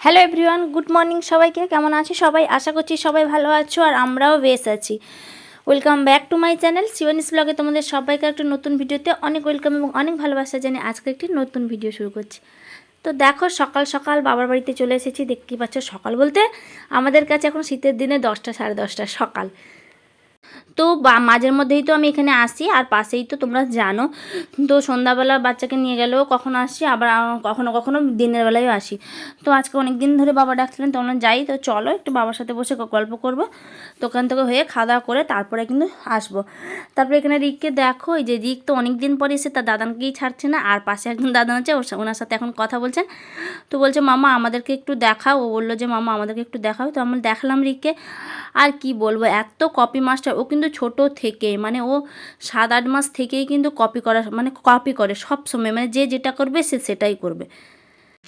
Hello everyone good morning সবাইকে, কেমন আছে সবাই? আশা করছি সবাই ভালো আছো আর আমরাও বেশ আছি। Welcome back to my channel Shivani's ব্লগে তোমাদের সবাইকে একটা নতুন ভিডিওতে অনেক ওয়েলকাম এবং অনেক ভালোবাসা জানি আজকে একটি নতুন ভিডিও শুরু করছি। তো দেখো, সকাল সকাল বাবার বাড়িতে চলে এসেছি, দেখতেই পাচ্ছ সকাল বলতে আমাদের কাছে এখন শীতের দিনে দশটা সাড়ে দশটা সকাল। তো বা, মাঝের মধ্যেই তো আমি এখানে আসি, আর পাশেই তো তোমরা জানো। তো সন্ধ্যাবেলা বাচ্চাকে নিয়ে গেলেও কখনো আসি, আবার কখনো কখনো দিনের বেলায়ও আসি। তো আজকে অনেক দিন ধরে বাবা ডাকছিলেন তখন যাই, তো চলো একটু বাবার সাথে বসে গল্প করব। দোকান থেকে হয়ে খাওয়া দাওয়া করে তারপরে কিন্তু আসব। তারপরে এখানে রিককে দেখো, এই যে রিক তো অনেক দিন পরে এসে তার দাদানকেই ছাড়ছে না, আর পাশে একজন দাদা আছে ওনার সাথে এখন কথা বলছেন তো বলছে, মামা, আমাদেরকে একটু দেখাও। ও বলল যে, মামা, আমাদেরকে একটু দেখাও। তো আমরা দেখালাম রিককে। আর কি বলব, এত কপি মাস্টার ও কিন্তু ছোট থেকে মানে ও সাত আট মাস থেকেই কিন্তু কপি করা মানে কপি করে সব সময় মানে যে যেটা করবে সে সেটাই করবে।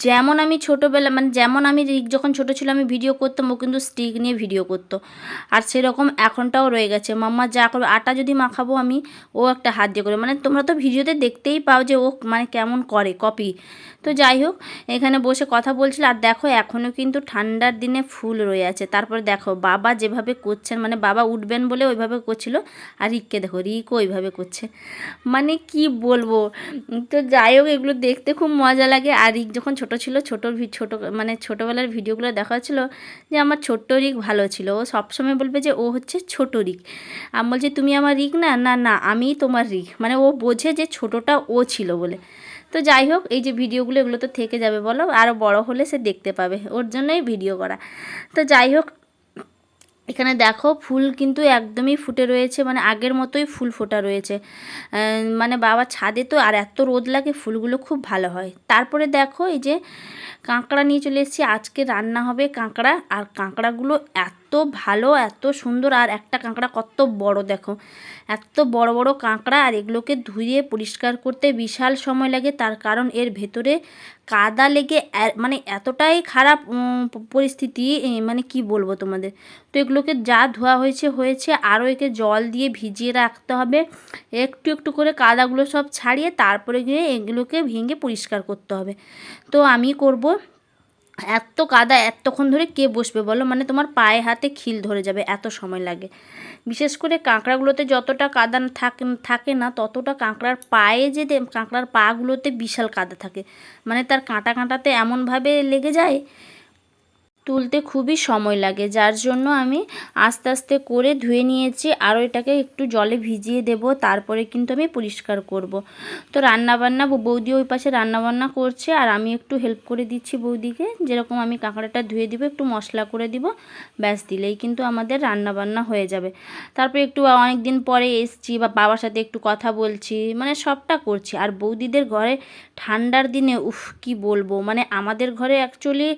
যেমন আমি ছোটোবেলা মানে যেমন আমি যখন ছোটো ছিল আমি ভিডিও করতাম, ও কিন্তু স্টিক নিয়ে ভিডিও করতো। আর সেরকম এখনটাও রয়ে গেছে। মাম্মা যা করবে, আটা যদি মাখাবো আমি, ও একটা হাত দিয়ে করে মানে তোমরা তো ভিডিওতে দেখতেই পাও যে ও মানে কেমন করে কপি তো যাই হোক, এখানে বসে কথা বলছিল। আর দেখো এখনও কিন্তু ঠান্ডার দিনে ফুল রয়ে আছে। তারপরে দেখো, বাবা যেভাবে করছেন মানে বাবা উঠবেন বলে ওইভাবে করছিল। আর রিককে দেখো, রিকও ওইভাবে করছে। মানে কি বলব? তো যাই হোক, এগুলো দেখতে খুব মজা লাগে। আর রিক যখন ছোট ছিল, ছোট ছোট ছোটো মানে ছোটোবেলার ভিডিওগুলো দেখা যে আমার ছোট্ট রিক ভালো ছিল। ও সবসময় বলবে যে ও হচ্ছে ছোট রিক। আমি বলছি, তুমি আমার রিক না? না না, আমি তোমার রিক। মানে ও বোঝে যে ছোটটা ও ছিল বলে। তো যাই হোক, এই যে ভিডিওগুলো এগুলো তো থেকে যাবে বলো আরও বড় হলে সে দেখতে পাবে। ওর জন্যই ভিডিও করা। তো যাই হোক এখানে দেখো ফুল কিন্তু একদমই ফুটে রয়েছে মানে আগের মতোই ফুল ফোটা রয়েছে। মানে বাবা ছাদে তো আর এত রোদ লাগে, ফুলগুলো খুব ভালো হয়। তারপরে দেখো এই যে কাঁকড়া নিয়ে চলে এসেছি, আজকে রান্না হবে কাঁকড়া, আর কাঁকড়াগুলো এত ভালো, এত সুন্দর, আর একটা কাঁকড়া কত বড় দেখো। এত বড় বড় কাঁকড়া, আর এগুলোকে ধুয়ে পরিষ্কার করতে বিশাল সময় লাগে। তার কারণ এর ভেতরে কাদা লেগে মানে এতটাই খারাপ পরিস্থিতি মানে কি বলব তোমাদের? তো এগুলোকে যা ধোয়া হয়েছে হয়েছে, আরও একে জল দিয়ে ভিজিয়ে রাখতে হবে। একটু একটু করে কাদাগুলো সব ছাড়িয়ে তারপরে গিয়ে এগুলোকে ভেঙে পরিষ্কার করতে হবে। তো আমি করব এত কাদা, এতক্ষণ ধরে কে বসবে বলো? মানে তোমার পায়ে হাতে খিল ধরে যাবে, এত সময় লাগে। বিশেষ করে কাঁকড়াগুলোতে যতটা কাদা থাকে না, ততটা কাঁকড়ার পায়ে যে কাঁকড়ার পাগুলোতে বিশাল কাদা থাকে। মানে তার কাঁটা কাঁটাতে এমনভাবে লেগে যায় তুলতে খুবই সময় লাগে, যার জন্য আমি আস্তে আস্তে করে ধুয়ে নিয়েছি আরও এটাকে একটু জলে ভিজিয়ে দেব, তারপরে কিন্তু আমি পরিষ্কার করব। তো রান্নাবান্না বৌদি ওই পাশে রান্নাবান্না করছে আর আমি একটু হেল্প করে দিচ্ছি বৌদিকে, যেরকম আমি কাঁকড়াটা ধুয়ে দিব, একটু মশলা করে দিব, ব্যাস দিলেই কিন্তু আমাদের রান্নাবান্না হয়ে যাবে। তারপরে একটু অনেক দিন পরে এসছি বা বাবার সাথে একটু কথা বলছি মানে সবটা করছি আর বৌদিদের ঘরে ঠান্ডার দিনে উফ, কি বলব? মানে আমাদের ঘরে অ্যাকচুয়ালি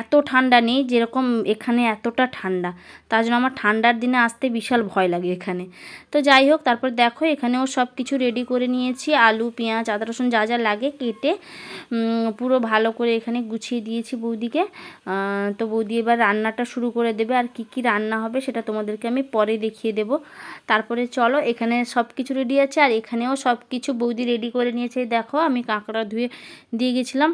এত ঠান্ডা নেই, যেরকম এখানে এতটা ঠান্ডা। তার জন্য আমার ঠান্ডার দিনে আসতে বিশাল ভয় লাগে এখানে। তো যাই হোক, তারপর দেখো, এখানেও সব কিছু রেডি করে নিয়েছি। আলু, পেঁয়াজ, আদা, রসুন যা যা লাগে কেটে পুরো ভালো করে এখানে গুছিয়ে দিয়েছি বৌদিকে। তো বৌদি এবার রান্নাটা শুরু করে দেবে। আর কি কি রান্না হবে সেটা তোমাদেরকে আমি পরে দেখিয়ে দেব। তারপরে চলো, এখানে সব কিছু রেডি আছে। আর এখানেও সব কিছু বৌদি রেডি করে নিয়েছে। দেখো, আমি কাঁকড়া ধুয়ে দিয়ে গেছিলাম।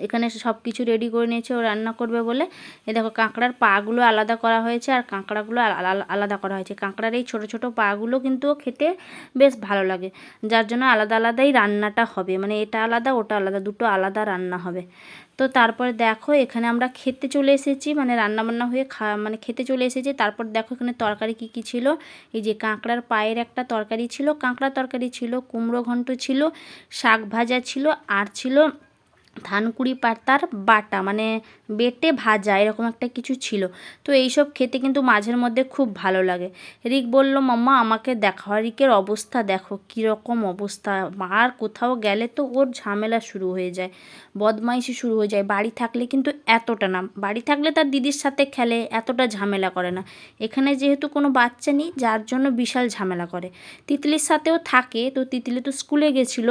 এখানে সব কিছু রেডি করে নিয়েছে, ও রান্না করবে বলে। এ দেখো, কাঁকড়ার পাগুলো আলাদা করা হয়েছে আর কাঁকড়াগুলো আলা- আলা- আলাদা করা হয়েছে। কাঁকড়ার এই ছোটো ছোটো পাগুলো কিন্তু খেতে বেশ ভালো লাগে। যার জন্য আলাদা আলাদাই রান্নাটা হবে। মানে এটা আলাদা, ওটা আলাদা, দুটো আলাদা রান্না হবে। তো তারপরে দেখো, এখানে আমরা খেতে চলে এসেছি। মানে রান্না বান্না হয়ে খা মানে খেতে চলে এসেছি। তারপর দেখো, এখানে তরকারি কী কী ছিল? এই যে কাঁকড়ার পায়ের একটা তরকারি ছিল, কাঁকড়া তরকারি ছিল, কুমড়ো ঘন্ট ছিল, শাক ভাজা ছিল, আর ছিল ধানকুড়ি পাতার বাটা মানে বেটে ভাজা, এরকম একটা কিছু ছিল। তো এইসব খেতে কিন্তু মাঝের মধ্যে খুব ভালো লাগে। রিক বলল, মাম্মা, আমাকে দেখো আর রিকের অবস্থা দেখো, কীরকম অবস্থা। আর কোথাও গেলে তো ওর ঝামেলা শুরু হয়ে যায়, বদমাইশি শুরু হয়ে যায়। বাড়ি থাকলে কিন্তু এতটা না। বাড়ি থাকলে তার দিদির সাথে খেলে, এতটা ঝামেলা করে না। এখানে যেহেতু কোনো বাচ্চা নেই, যার জন্য বিশাল ঝামেলা করে। তিতলির সাথেও থাকে, তো তিতলি তো স্কুলে গেছিল।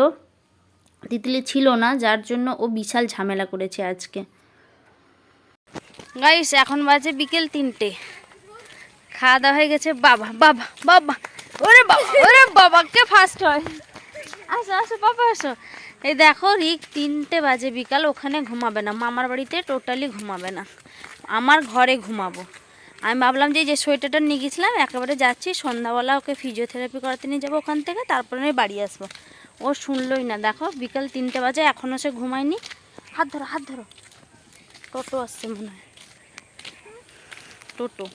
তিতলি ছিল না, যার জন্য ও বিশাল ঝামেলা করেছে আজকে। গাইস এখন বাজে বিকেল তিনটে। খাওয়া দাওয়া হয়ে গেছে, বাবা বাবা বাবা। ওরে বাবা ওরে বাবা, কে ফার্স্ট হয়? আসো আসো, বাবা, আসো। এই দেখো রিক তিনটে বাজে বিকাল, ওখানে ঘুমাবে না। মামার বাড়িতে টোটালি ঘুমাবে না। আমার ঘরে ঘুমাবো। আমি ভাবলাম যে যে সোয়েটারটা নিয়ে গেছিলাম, একেবারে যাচ্ছি, সন্ধ্যাবেলা ওকে ফিজিওথেরাপি করাতে নিয়ে যাব ওখান থেকে, তারপরে আমি বাড়ি আসব। ও শুনলই না। দেখো, বিকাল তিনটে বাজে এখনও সে ঘুমায়নি। হাত ধরো হাত ধরো। টোটো আসছে মনে হয়। টোটো।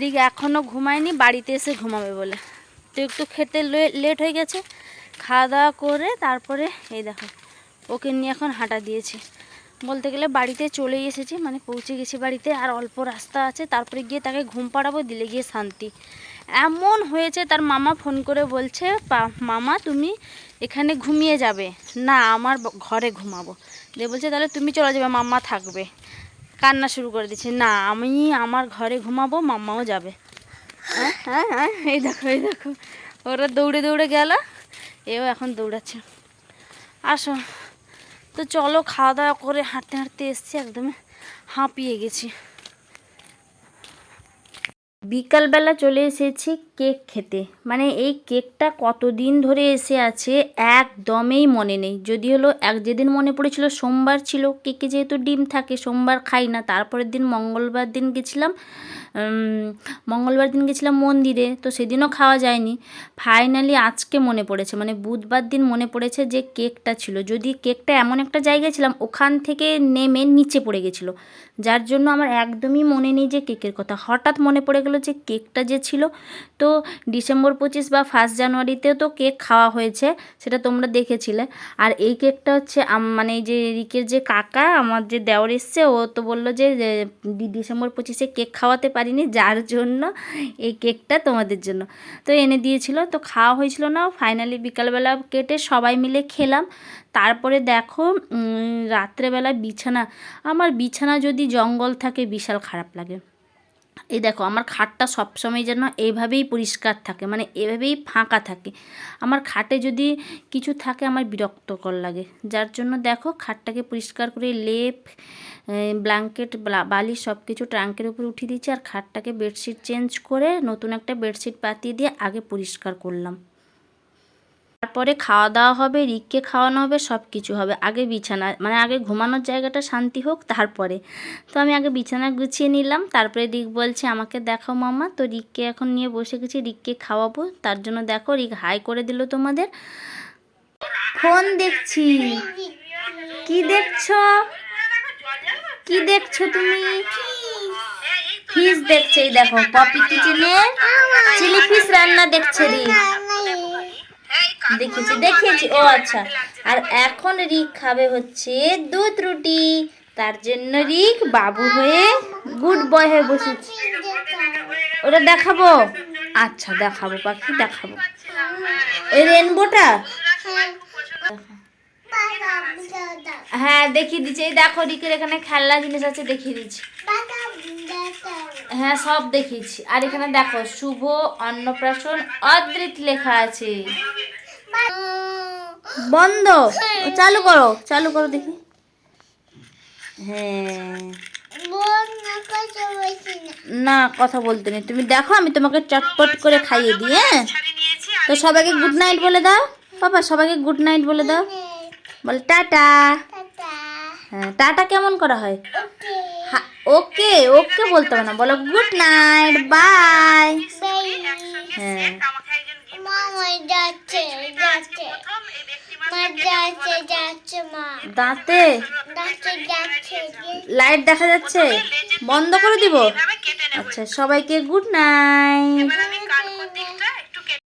রিক এখনও ঘুমায়নি, বাড়িতে এসে ঘুমাবে বলে। তো একটু খেতে লেট হয়ে গেছে। খাওয়া দাওয়া করে তারপরে, এই দেখো, ওকে নিয়ে এখন হাঁটা দিয়েছি। বলতে গেলে বাড়িতে চলেই এসেছি মানে পৌঁছে গেছি বাড়িতে। আর অল্প রাস্তা আছে, তারপরে গিয়ে তাকে ঘুম পাড়াবো, দিলে গিয়ে শান্তি। এমন হয়েছে, তার মামা ফোন করে বলছে, "পা- মামা তুমি এখানে ঘুমিয়ে যাবে। না, আমার ঘরে ঘুমাবো। দিয়ে বলছে, তাহলে তুমি চলে যাবে মাম্মা থাকবে। কান্না শুরু করে দিচ্ছে, না, আমি আমার ঘরে ঘুমাবো, মাম্মাও যাবে। হ্যাঁ হ্যাঁ হ্যাঁ এই দেখো এই দেখো, ওরা দৌড়ে দৌড়ে গেল, এও এখন দৌড়াচ্ছে। আসো, তো চলো, খাওয়া দাওয়া করে হাঁটতে হাঁটতে এসছি, একদম হাঁপিয়ে গেছি। বিকালবেলা চলে এসেছি কেক খেতে। মানে এই কেকটা কতদিন ধরে এসে আছে একদমই মনে নেই। যদি হলো এক যেদিন মনে পড়েছিল সোমবার ছিল, কেকে যেহেতু ডিম থাকে, সোমবার খাই না, তারপরের দিন মঙ্গলবার দিন গেছিলাম মঙ্গলবার দিন গেছিলাম মন্দিরে, তো সেদিনও খাওয়া যায়নি। ফাইনালি আজকে মনে পড়েছে মানে বুধবার দিন মনে পড়েছে যে কেকটা ছিল। যদি কেকটা এমন একটা জায়গায় ছিলাম, ওখান থেকে নেমে নিচে পড়ে গেছিল। যার জন্য আমার একদমই মনে নেই যে কেকের কথা। হঠাৎ মনে পড়ে গেলো যে কেকটা যে ছিল। তো ডিসেম্বর পঁচিশ বা ফার্স্ট জানুয়ারিতেও তো কেক খাওয়া হয়েছে, সেটা তোমরা দেখেছিলে। আর এই কেকটা হচ্ছে মানে এই যে রিকের যে কাকা, আমার যে দেওর এসছে, ও তো বলল যে ডিসেম্বর পঁচিশে কেক খাওয়াতে পারিনি, যার জন্য এই কেকটা তোমাদের জন্য। তো এনে দিয়েছিল, তো খাওয়া হয়েছিল না। ফাইনালি বিকালবেলা কেটে সবাই মিলে খেলাম। তারপরে দেখো রাত্রেবেলা বিছানা। আমার বিছানা যদি জঙ্গল থাকে, বিশাল খারাপ লাগে। এই দেখো, আমার খাটটা সবসময় যেন এইভাবেই পরিষ্কার থাকে মানে এভাবেই ফাঁকা থাকে। আমার খাটে যদি কিছু থাকে, আমার বিরক্তকর লাগে। যার জন্য দেখো, খাটটাকে পরিষ্কার করে লেপ ব্ল্যাঙ্কেট বালি সব কিছু ট্রাঙ্কের উপরে উঠিয়ে দিচ্ছি আর খাটটাকে বেডশিট চেঞ্জ করে নতুন একটা বেডশিট পাতিয়ে দিয়ে আগে পরিষ্কার করলাম। তারপরে খাওয়া দাওয়া হবে, রিককে খাওয়ানো হবে সব কিছু হবে। আগে বিছানা মানে আগে ঘুমানোর জায়গাটা শান্তি হোক, তারপরে। তো আমি আগে বিছানা গুছিয়ে নিলাম, তারপরে রিক বলছে, আমাকে দেখাও মামা তো রিককে এখন নিয়ে বসে গেছি, রিককে খাওয়াবো। তার জন্য দেখো, রিক হাই করে দিল তোমাদের। ফোন দেখছি। কি দেখছ? কি দেখছ তুমি? ফিশ দেখছে দেখো, পপি কিচেনে চিলি ফিশ রান্না দেখছে রিক। দেখেছি দেখেছি ও আচ্ছা। আর এখন রিক খাবে হচ্ছে দুধ রুটি। তার জন্য রিক বাবু হয়ে গুড বয় হয়ে বসেছে। ওটা দেখাবো? আচ্ছা দেখাবো, পাখি দেখাবো। ওই রেনবোটা? হ্যাঁ দেখিয়ে দিচ্ছি। এই দেখো, রিকের এখানে খেলনা জিনিস আছে, দেখিয়ে দিচ্ছি। হ্যাঁ সব দেখিয়েছি। আর এখানে দেখো, শুভ, অন্নপ্রাশন অদৃত লেখা আছে। বন্ধ। চালু করো চালু করো দেখি। হ্যাঁ। না কথা বলতে নেই। তুমি দেখো আমি তোমাকে চটপট করে খাইয়ে দিই হ্যাঁ? তো সবাইকে গুড নাইট বলে দাও। বাবা সবাইকে গুড নাইট বলে দাও। বলে টাটা। হ্যাঁ টাটা কেমন করা হয়? ওকে ওকে বলতে হবে না। বলো গুড নাইট বাই হ্যাঁ। দাঁতে? যাচ্ছে যাচ্ছে লাইট দেখা যাচ্ছে। বন্ধ করে দিব। আচ্ছা সবাইকে গুড নাইট।